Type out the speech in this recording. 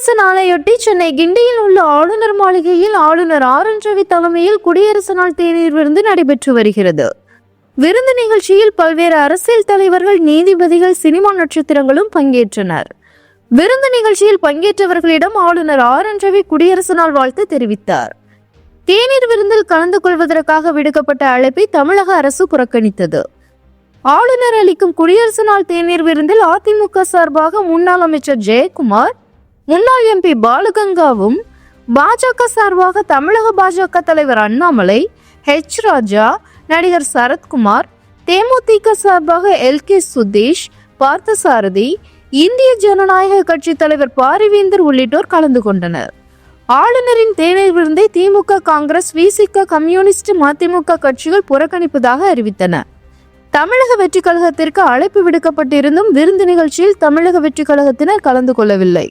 குடியரசு நாளையொட்டி சென்னை கிண்டியில் உள்ள ஆளுநர் மாளிகையில் ஆளுநர் ஆர் என் ரவி தலைமையில் குடியரசு நாள் தேநீர் விருந்து நடைபெற்று வருகிறது. விருந்து நிகழ்ச்சியில் பல்வேறு அரசியல் தலைவர்கள் நீதிபதிகள் சினிமா நட்சத்திரங்களும் பங்கேற்றனர். விருந்து நிகழ்ச்சியில் பங்கேற்றவர்களிடம் ஆளுநர் ஆர் என் ரவி குடியரசு நாள் வாழ்த்து தெரிவித்தார். தேநீர் விருந்தில் கலந்து கொள்வதற்காக விடுக்கப்பட்ட அழைப்பை தமிழக அரசு புறக்கணித்தது. ஆளுநர் அளிக்கும் குடியரசு நாள் தேநீர் விருந்தில் அதிமுக சார்பாக முன்னாள் அமைச்சர் ஜெயக்குமார் முன்னாள் எம்பி பாலகங்காவும் பாஜக சார்பாக தமிழக பாஜக தலைவர் அண்ணாமலை ஹெச் ராஜா நடிகர் சரத்குமார் தேமுதிக சார்பாக எல் கே சுதீஷ் பார்த்தசாரதி இந்திய ஜனநாயக கட்சி தலைவர் பாரிவேந்தர் உள்ளிட்டோர் கலந்து கொண்டனர். ஆளுநரின் தேநீர் விருந்தை திமுக காங்கிரஸ் விசிக கம்யூனிஸ்ட் மதிமுக கட்சிகள் புறக்கணிப்பதாக அறிவித்தன. தமிழக வெற்றி கழகத்திற்கு அழைப்பு விடுக்கப்பட்டிருந்தும் விருந்து நிகழ்ச்சியில் தமிழக வெற்றி கழகத்தினர் கலந்து கொள்ளவில்லை.